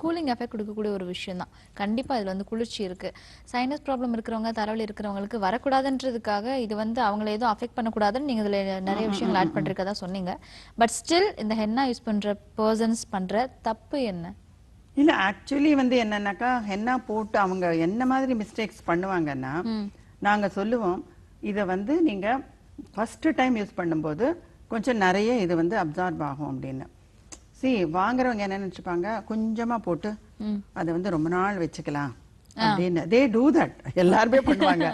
Cooling effect கொடுக்கக்கூடிய ஒரு விஷயம் தான் கண்டிப்பா இதுல வந்து குளிர்ச்சி இருக்கு. சைனஸ் ப்ராப்ளம் இருக்கிறவங்க தலைவலி இருக்கிறவங்களுக்கு வரக்கூடாதுன்றதுக்காக இது வந்து அவங்கள எதுவும் அஃபெக்ட் பண்ணக்கூடாதுன்னு நீங்க இதுல நிறைய விஷயங்கள் ஆட் பண்ணிருக்கதா சொன்னீங்க. பட் ஸ்டில் இந்த ஹென்னா யூஸ் பண்ற பர்சன்ஸ் பண்ற தப்பு என்ன? இல்ல ஆக்சுவலி வந்து என்னன்னாக்கா ஹென்னா போட்டு அவங்க என்ன மாதிரி மிஸ்டேக்ஸ் பண்ணுவாங்கன்னா நாங்க சொல்லுவோம் இத வந்து நீங்க ஃபர்ஸ்ட் டைம் யூஸ் பண்ணும்போது கொஞ்சம் நிறைய இது வந்து அப்சார்ப் ஆகும் அப்படின்னு. சி வாங்குறவங்க என்ன நினைச்சுப்பாங்க? கொஞ்சமா போட்டு அதை வந்து ரொம்ப நாள் வச்சுக்கலாம் அப்படின்னு. தே டூ தட் எல்லாருமே பண்ணுவாங்க.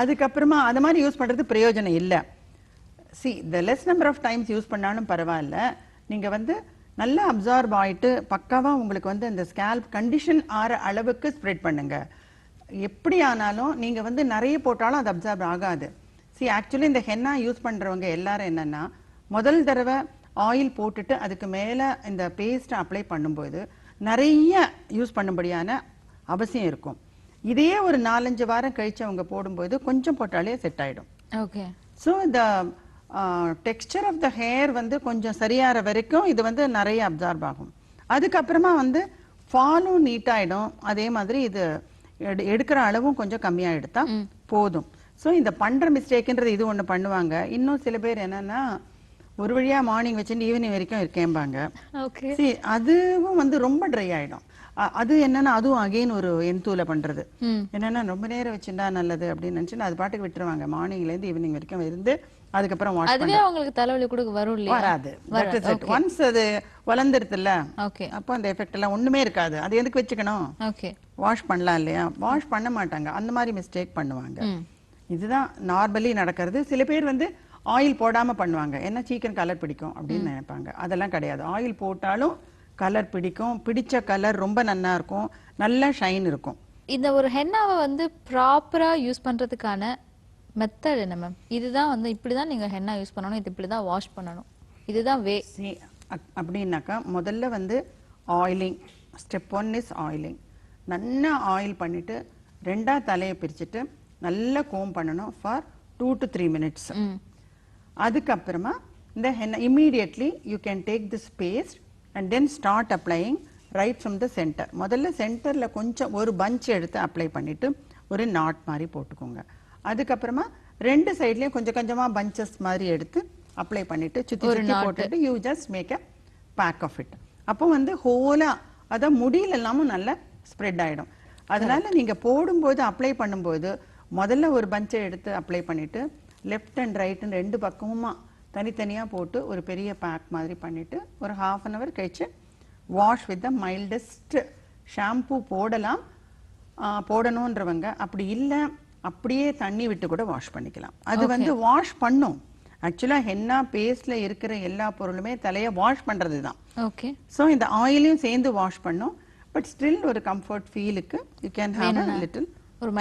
அதுக்கப்புறமா அது மாதிரி யூஸ் பண்றது பிரயோஜனம் இல்ல. See the less number of times use பண்ணாலும் பரவாயில்ல. நீங்க வந்து நல்லா அப்சார்ப் ஆயிட்டு பக்காவா உங்களுக்கு வந்து அந்த ஸ்கேல்ப் கண்டிஷன் ஆற அளவுக்கு ஸ்ப்ரெட் பண்ணுங்க. எப்படி ஆனாலும் நீங்க வந்து நிறைய போட்டாலும் அது அப்சார்ப் ஆகாது. சி ஆக்சுவலி இந்த ஹென்னா யூஸ் பண்றவங்க எல்லாரும் என்னன்னா முதல் தடவை ஆயில் போட்டுட்டு அதுக்கு மேல இந்த பேஸ்ட் அப்ளை பண்ணும்போது நிறைய யூஸ் பண்ணும்படியான அவசியம் இருக்கும். இதையே ஒரு நாலஞ்சு வாரம் கழிச்சு அவங்க போடும்போது கொஞ்சம் போட்டாலே செட் ஆயிடும். ஓகே ஸோ இந்த டெக்ஸ்சர் ஆஃப் த ஹேர் வந்து கொஞ்சம் சரியாகிற வரைக்கும் இது வந்து நிறைய அப்சார்ப் ஆகும். அதுக்கப்புறமா வந்து ஃபாலும் நீட்டாயிடும் அதே மாதிரி இது எடு- எடுக்கிற அளவும் கொஞ்சம் கம்மியா எடுத்தா போதும். ஸோ இந்த பண்ற மிஸ்டேக்ன்றது இது ஒண்ணு பண்ணுவாங்க. இன்னும் சில பேர் என்னன்னா ஒரு வழியா மார்னிங் வச்சுட்டு ஈவினிங் வரைக்கும் இருக்கேம்பாங்க. அதுவும் வந்து ரொம்ப ட்ரை ஆயிடும். அது என்னன்னா அதுவும் அகைன் ஒரு எந்தூல பண்றது. என்னன்னா ரொம்ப நேரம் வச்சுட்டா நல்லது அப்படின்னு நினைச்சு அது பாட்டுக்கு விட்டுருவாங்க. மார்னிங்ல இருந்து ஈவினிங் வரைக்கும் இருந்து அதுக்கப்புறம் வாஷ் அதுவே அவங்களுக்கு தலைவலி கூட வரும் இல்லையா? வராது. ஒன்ஸ் அது வளர்ந்துருதுல்ல ஓகே அப்போ அந்த எஃபெக்ட் எல்லாம் ஒண்ணுமே இருக்காது. அது எதுக்கு வச்சுக்கணும்? ஓகே வாஷ் பண்ணலாம் இல்லையா? வாஷ் பண்ண மாட்டாங்க. அந்த மாதிரி மிஸ்டேக் பண்ணுவாங்க. இதுதான் நார்மலி நடக்கிறது. சில பேர் வந்து ஆயில் போடாம பண்ணுவாங்க. என்ன சீக்கிரம் கலர் பிடிக்கும் அப்படின்னு நினைப்பாங்க. அதெல்லாம் கிடையாது. ஆயில் போட்டாலும் கலர் பிடிக்கும். பிடிச்ச கலர் ரொம்ப நன்னா இருக்கும். நல்ல ஷைன் இருக்கும். இந்த ஒரு ஹென்னாவை வந்து ப்ராப்பரா யூஸ் பண்றதுக்கான மெத்தட் என்ன மேம் இதுதான் வந்து இப்படிதான் நீங்க ஹென்னா யூஸ் பண்ணணும். இது இப்படிதான் வாஷ் பண்ணணும். இதுதான் வே அப்படின்னாக்கா முதல்ல வந்து oiling step one is oiling நல்லா ஆயில் பண்ணிட்டு ரெண்டா தலையை பிரிச்சுட்டு நல்லா கோம் பண்ணணும் for two to three minutes அதுக்கப்புறமா இந்த henna immediately you can take this paste and then start applying right from the centre முதல்ல சென்டர்ல கொஞ்சம் ஒரு பஞ்ச் எடுத்து அப்ளை பண்ணிட்டு ஒரு நாட் மாதிரி போட்டுக்கோங்க. அதுக்கப்புறமா ரெண்டு சைட்லயும் கொஞ்சம் கொஞ்சமா பஞ்சஸ் மாதிரி எடுத்து அப்ளை பண்ணிட்டு சுத்தி சுத்தி போட்டுட்டு you just make a pack of it அப்போ வந்து ஹோலா அத முடியல எல்லாமும் நல்லா ஸ்ப்ரெட் ஆயிடும். அதனால நீங்க போடும்போது அப்ளை பண்ணும்போது முதல்ல ஒரு பஞ்சை எடுத்து அப்ளை பண்ணிட்டு லெஃப்ட் அண்ட் ரைட் ரெண்டு பக்கமுமா தனித்தனியா போட்டு ஒரு பெரிய பேக் மாதிரி பண்ணிட்டு ஒரு ஹாஃப் அன் அவர் கழிச்சு wash with the mildest shampoo போடலாம். போடணுன்றவங்க அப்படி இல்ல அப்படியே தண்ணி விட்டு கூட வாஷ் பண்ணிக்கலாம். அது வந்து வாஷ் பண்ணும். ஆக்சுவலா ஹென்னா பேஸ்ட்ல இருக்கிற எல்லா பொருளுமே தலைய வாஷ் பண்றது தான். ஓகே ஸோ இந்த ஆயிலையும் சேர்ந்து வாஷ் பண்ணும். பட் ஸ்டில் ஒரு கம்ஃபர்ட் ஃபீலுக்கு யூ கேன் ஹாவ் லிட்டில் ஒரு